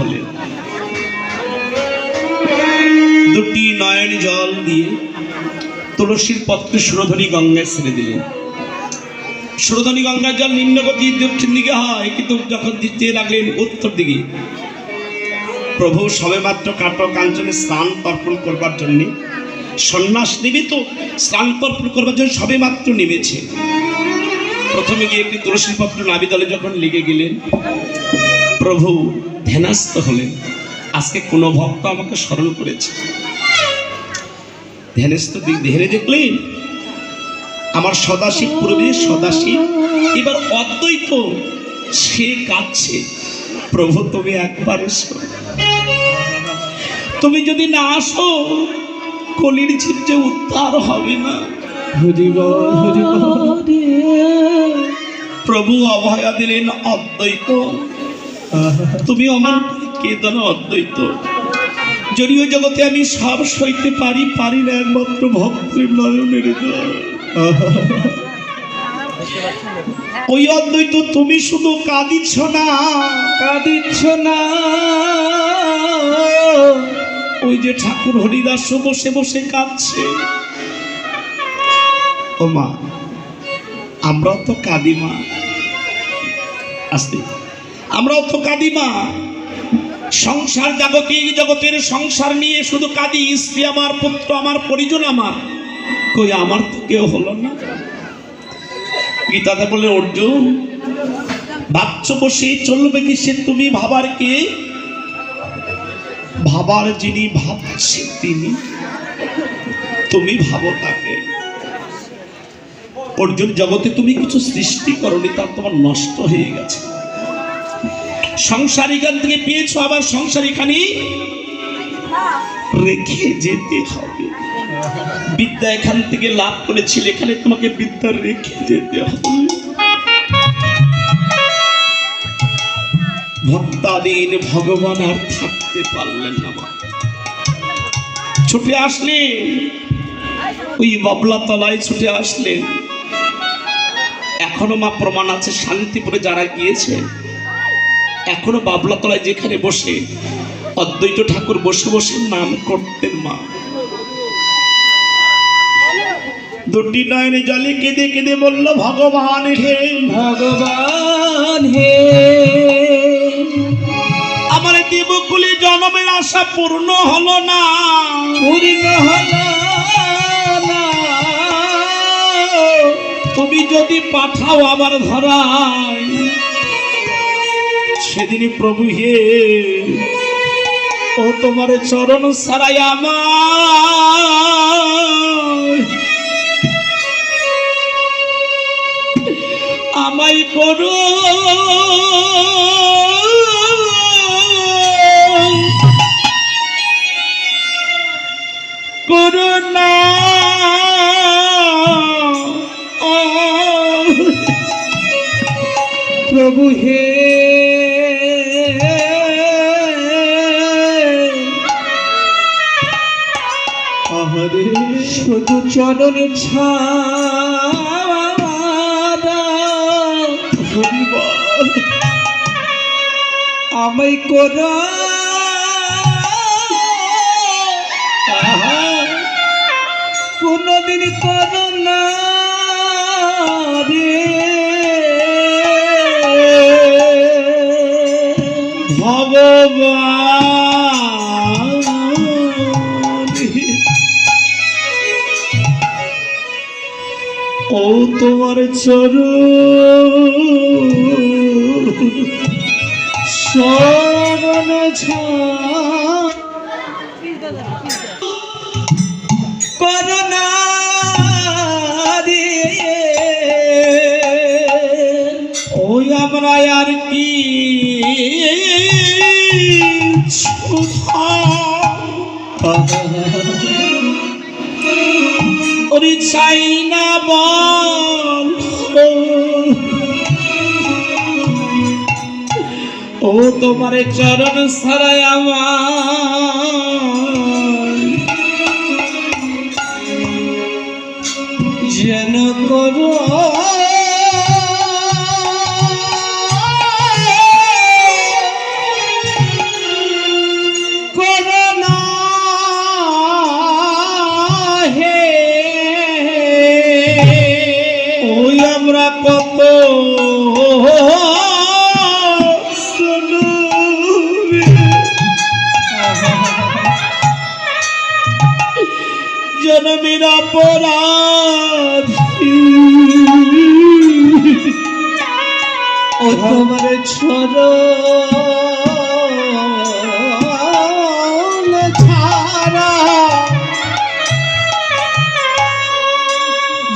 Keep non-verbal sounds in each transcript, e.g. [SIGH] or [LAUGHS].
হলেন দুটি নয়ন জল দিয়ে তুলসীর পত্রে সুরধনী গঙ্গায় ছেড়ে দিলেন সুরধনী গঙ্গার জল নিম্নগতি দক্ষিণ দিকে হয়, কিন্তু যখন দিতে লাগলেন উত্তর দিকে। প্রভু সবেমাত্র কাটো কাঞ্চনে স্নান তর্পণ করবার জন্যে সন্ন্যাস নিবে তো স্নান তর্পণ করবার জন্য সবে মাত্র নেমেছে। প্রথমে গিয়ে একটি তুলসীর পত্র নাবিদলে যখন লেগে গেলেন, প্রভু ধ্যানাস্ত হলেন আজকে কোনো ভক্ত আমাকে স্মরণ করেছে। ধ্যানস্থ দিক ধ্যানে দেখলেন আমার সদাশিব পূর্বে সদাশিব এবার অদ্বৈত সে কাঁদছে প্রভু তুমি একবার এসো। তুমি যদি না আসো কলির ছিটে উদ্ধার হবে না। প্রভু অভয়া দিলেন অদ্বৈত। তুমি আমার কেদন অদ্বৈত। যদিও জগতে আমি সব সইতে পারি পারি না একমাত্র ভক্তের নয়নের। ওই অদ্বৈত তুমি শুধু কাঁদিছ না। কাঁদিচ্ছ না। ওই যে ঠাকুর হরিদাস বসে বসে কাঁদছে। ও মা আমরাও তো কাঁদি মা। আসতে। আমরাও তো কাঁদি মা। সংসার জাগতিক জগতের সংসার নিয়ে শুধু কাঁদি। স্ত্রী আমার, পুত্র আমার, পরিজন আমার। কই আমার তো কেউ হলো না। গীতাতে বলে, অর্জুন, ভাবছ বসে চলবে কি সে তুমি ভাবার কে? ভাবার যিনি ভাবছেন তিনি। তুমি ভাবো তাকে। অর্জুন, জগতে তুমি কিছু সৃষ্টি করনি, তা তোমার নষ্ট হয়ে গেছে। সংসার থেকে পেয়েছ, আবার সংসার রেখে যেতে হবে। বিদ্যা এখান থেকে লাভ করেছিল, এখানে তোমাকে বিদ্যা রেখে যেতে হবে। ভক্তাদিন ভগবান আর থাকতে পারলেন না ছুটে আসলে ওই বাবলা তলায় ছুটে আসলেন। এখনও মা প্রমাণ আছে, শান্তিপুরে যারা গিয়েছে এখনও বাবলা তলায় যেখানে বসে অদ্বৈত ঠাকুর বসে বসে নাম করতেন মা। দুটি নয়নে জলে কেঁদে কেঁদে বলল ভগবান হে ভগবান হে। আমার দেবকুলে জন্মের আশা পূর্ণ হলো না। পূর্ণ হলো না। তুমি যদি পাঠাও আমার ধরায় সেদিনই প্রভু হে। ও তোমার চরণ সারাই আমার আমায় করো শুধু চরণ আমায় কর। কোনদিন কর ও তোমার চরণ। শরণ করোনা ওই আমরা আর কি ওরে চাই না বল। ও তোমার চরণ সারায় আমার। যেন করো না কত জনমের অপরাধ ও তোমার ছড়া।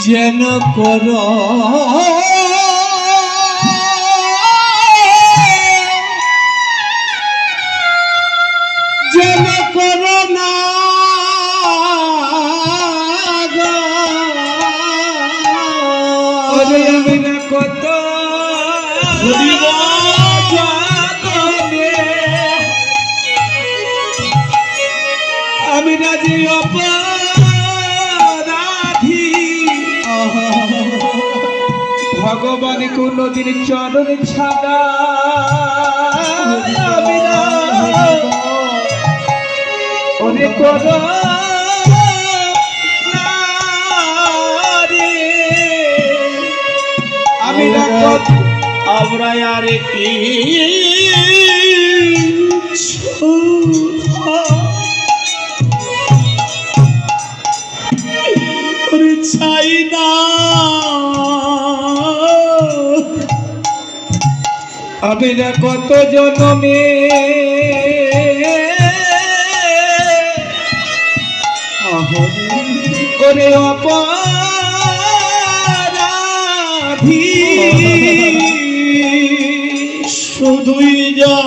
যেন কর। ভগবান কোনদিন চরণ ছাড়া আমি আমরা আর কি আমি না কত জনমে? করে অপরাধী। শুধুই যা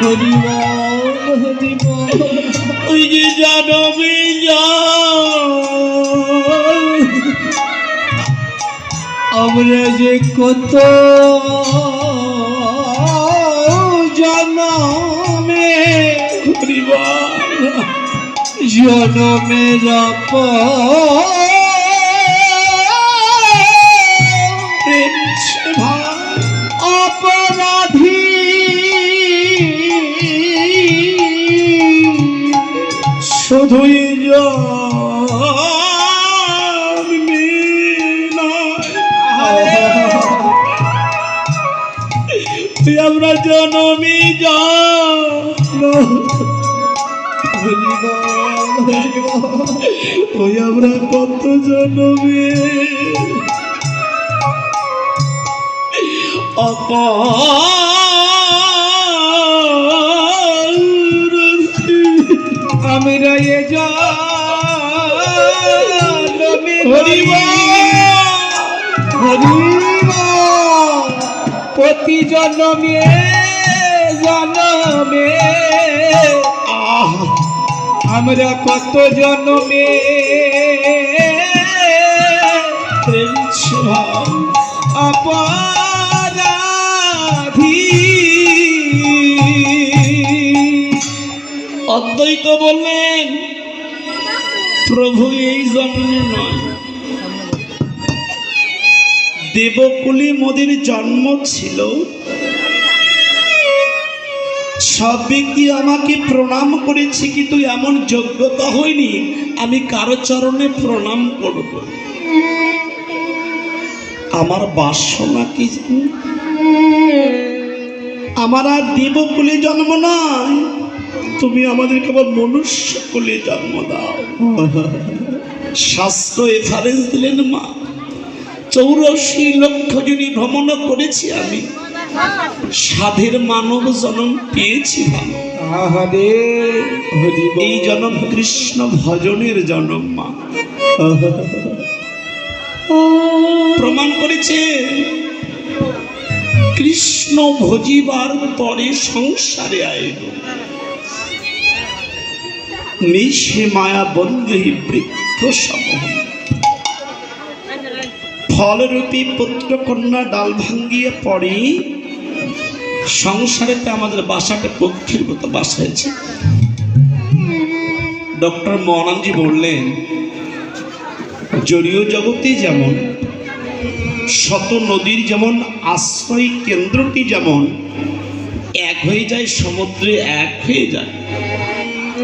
হরিব হরিব ওই যে জানবি আমরা যে কত জনমে জনমের অপরাধী শুধুই তুই আমরা জনমি যা ওই আমরা কত জনমে অপার। আমি রায়ে জনমে জন্মে জন্মে। আমরা কত জন্মে। অদ্বৈত বললেন প্রভু এই জন্মে নয়। দেবকুলি মোদের জন্ম ছিল। সব ব্যক্তি আমাকে প্রণাম করেছে কিন্তু এমন যোগ্যতা হয়নি? আমি কারও চরণে প্রণাম করব। আমার বাসনা কি আমার আর দেবকুলে জন্ম নয় তুমি আমাদের কেবল মনুষ্য কুলে জন্ম দাও। [LAUGHS] শাস্ত্র এফারেন্স দিলেন মা। চৌরাশি লক্ষ জনী ভ্রমণ করেছি আমি সাধের মানব জনম পেয়েছি ভালো। এই জনম কৃষ্ণ ভজনের জনম মা। প্রমাণ করেছে কৃষ্ণ ভজিবার পরে সংসারে আইল নিশে মায়া বন্ধু বৃক্ষ সমূহ। ফলরূপী পুত্র কন্যা ডাল ভাঙ্গিয়ে পড়ে সংসারেতে আমাদের বাসাটা পক্ষীর মতো বাসা হয়েছে। ডক্টর মহানন্দজি বললেন জড়ীয় জগতে যেমন, শত নদীর যেমন, আশ্রয় কেন্দ্রটি যেমন, এক হয়ে যায়, সমুদ্রে এক হয়ে যায়।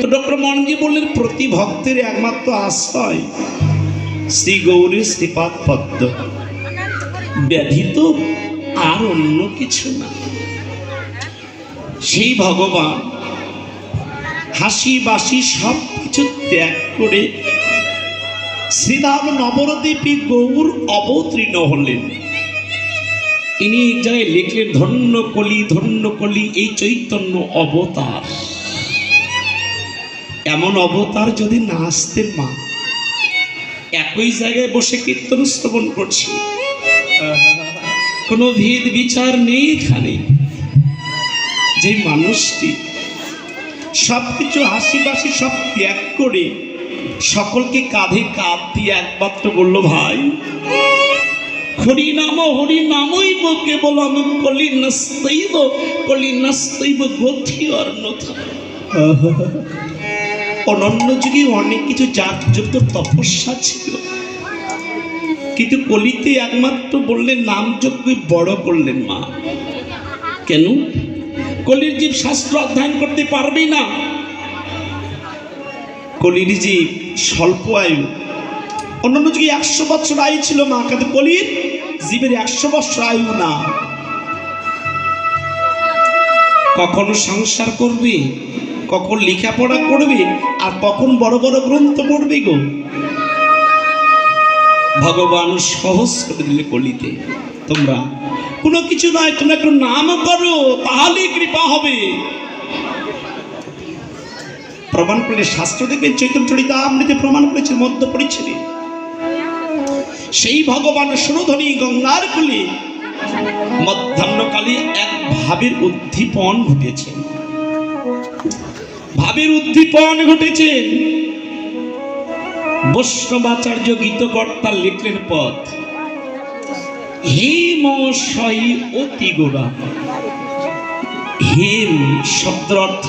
তো ডক্টর মহানন্দজি বললেন, প্রতি ভক্তের একমাত্র আশ্রয়। শ্রী গৌরী শ্রীপাদ পদ্ম। ব্যথিত আর অন্য কিছু না। সেই ভগবান হাসি বাসি সব কিছু ত্যাগ করে শ্রীধাম নবরদ্বীপী গৌর অবতীর্ণ হলেন। ইনি এক জায়গায় লিখলেন, ধন্য কলি ধন্য কলি, এই চৈতন্য অবতার। এমন অবতার যদি না আসতেন মা একই জায়গায় বসে কীর্তন শ্রবণ করছি। কোনো ভেদ বিচার নেই এখানে। যে মানুষটি সব কিছু হাসি বাসি সব ত্যাগ করে সকলকে কাঁধে কাঁধ দিয়ে একমাত্র বলল, ভাই হরি নাম হরি নামই কেবল আমি কলি নস্তৈব কলি নস্তৈব গথি অর্ণথা। অনন্য যুগে অনেক কিছু জাতযুক্ত তপস্যা ছিল। কিন্তু কলিতে একমাত্র বললেন নাম যজ্ঞই বড় করলেন মা। কেন? কলির জীব শাস্ত্র অধ্যয়ন করতে পারবে না। কলির জীব স্বল্প আয়ু। অন্যান্য যুগে একশো বছর আয়ু ছিল মা, কিন্তু কলির জীবের একশো বছর আয়ু না। কখনো সংসার করবে কখন লেখাপড়া করবে আর কখন বড় বড় গ্রন্থ পড়বে গো? ভগবান সহজ করে দিলে কলিতে। তোমরা, কোনো কিছু নয়, তোমরা একটু নাম করো তাহলে কৃপা হবে। প্রমাণ করলে শাস্ত্র দেখবেন, চৈতন্য চরিতা আমৃতে প্রমাণ করেছে, মধ্য পরিচ্ছেদে সেই ভগবান সুরধ্বনি গঙ্গার কুলে মধ্যাহ্নকালে এক ভাবের উদ্দীপন ঘটেছে। ভাবের উদ্দীপন ঘটেছে। বৈষ্ণবাচার্য গীতকর্তা লিখলেন পথ। হেম সই অতি গোড়া হেম শব্দের অর্থ,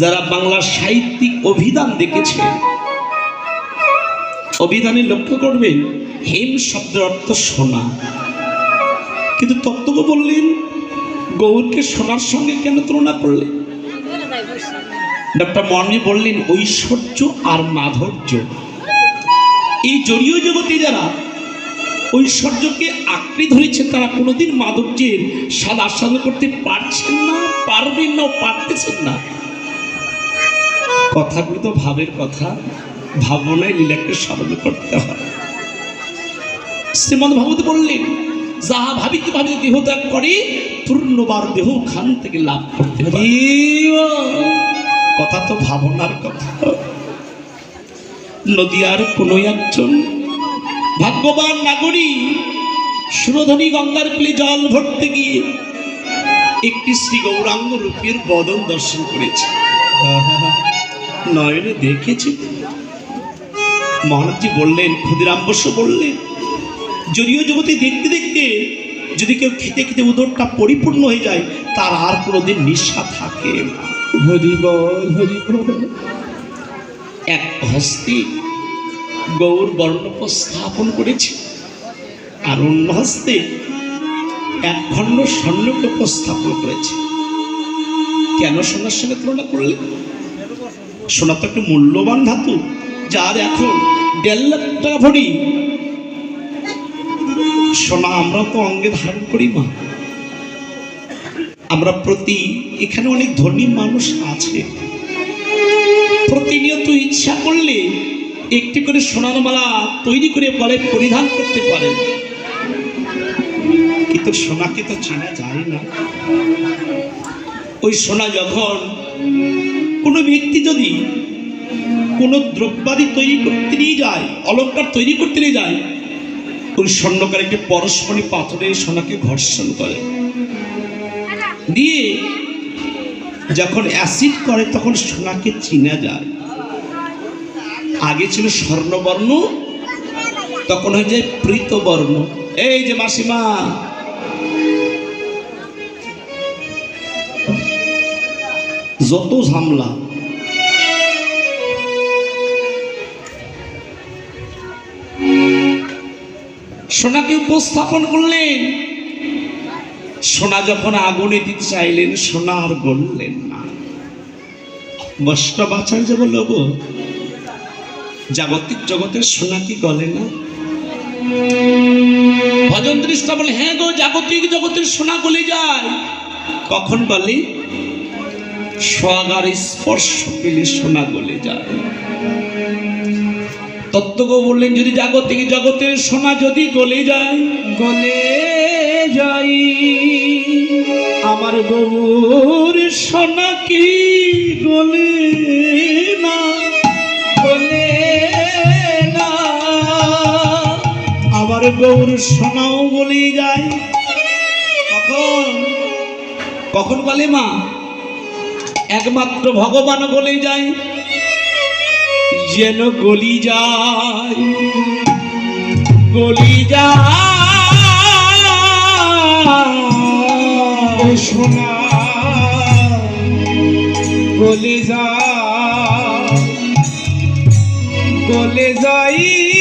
যারা বাংলা সাহিত্যিক অভিধান দেখেছে, অভিধানে লক্ষ্য করবেন হেম শব্দের অর্থ সোনা। কিন্তু তত্ত্বজ্ঞ বললেন, গৌরকে সোনার সঙ্গে কেন তুলনা করলেন? ডক্টর মর্মি বললেন, ঐশ্বর্য আর মাধুর্য। এই জড়ীয় জগতে যারা ঐশ্বর্যকে আঁকড়ে ধরেছেন তারা কোনোদিন মাধুর্যের স্বাদ আস্বাদন করতে পারছেন না, পারবেন না, পারতেছেন না। কথাগুলো তো ভাবের কথা, ভাবনায় লীলাকে স্মরণ করতে হয়। শ্রীমদ ভাগবত বললেন, যাহা ভাবিতে ভাবিতে দেহত্যাগ করে পূর্ণবার দেহ খান থেকে লাভ করতে কথা তো ভাবনার কথা। নদিয়ার কোনো একজন ভাগ্যবান নাগরিক সুরধনী গঙ্গার কুলে জল ভরতে গিয়ে একটি শ্রী গৌরাঙ্গ রূপের বদন দর্শন করেছে। নয়নে দেখেছি। মহারাজজি বললেন ক্ষুদিরাম বসু বললেন যদিও জগতে দেখতে দেখতে যদি কেউ খেতে খেতে উদরটা পরিপূর্ণ হয়ে যায় তার আর কোনোদিন নিঃস্বা থাকে না। এক হস্তে গৌর বর্ণ স্থাপন করেছে আর অন্য হস্তে এক খণ্ড স্বর্ণকে উপস্থাপন করেছে। কেন সোনার সঙ্গে তুলনা করলে? সোনা তো একটা মূল্যবান ধাতু যার এখন দেড় লাখ টাকা ভরি সোনা আমরা তো অঙ্গে ধারণ করি, মা। আমরা প্রতি, এখানে অনেক ধনী মানুষ আছে। প্রতিনিয়ত ইচ্ছা করলে একটি করে সোনার মালা তৈরি করে বলে, পরিধান করতে পারেন কিন্তু সোনাকে তো চেনা যায় না। ওই সোনা যখন কোনো ব্যক্তি যদি কোনো দ্রব্যাদি তৈরি করতে নিয়ে যায়, অলঙ্কার তৈরি করতে নিয়ে যায় ওই স্বর্ণকার একটি পরস্পরী পাথরে সোনাকে ঘর্ষণ করে। দিয়ে যখন অ্যাসিড করে, তখন সোনাকে চিনা যায়। আগে ছিল স্বর্ণবর্ণ, তখন হয়ে যায় প্রীতবর্ণ। এই যে মাসিমা, যত ঝামলা সোনাকে উপস্থাপন করলেন। সোনা যখন আগুনে দিতে চাইলেন, সোনা আর গললেন না। বৈষ্ণবাচার্য বলল গো জাগতিক জগতের সোনা কি গলে না? ভজন দৃষ্টা বলে হ্যাঁ গো, জাগতিক জগতের সোনা গলে যায়। কখন বলে? সোয়াগার স্পর্শ পেলে সোনা গলে যায়। তত্ত্বজ্ঞ বললেন যদি জাগতিক জগতের সোনা যদি গলে যায় গলে যাই। আমার গৌর সোনা কি গলে না? গলে না। আমার গৌর সোনাও গলে যায়। কখন? কখন বলে মা? একমাত্র ভগবান গলে যায়। যেন গলি যায় গলি যায়। সোনা গলে যায় গলে যাই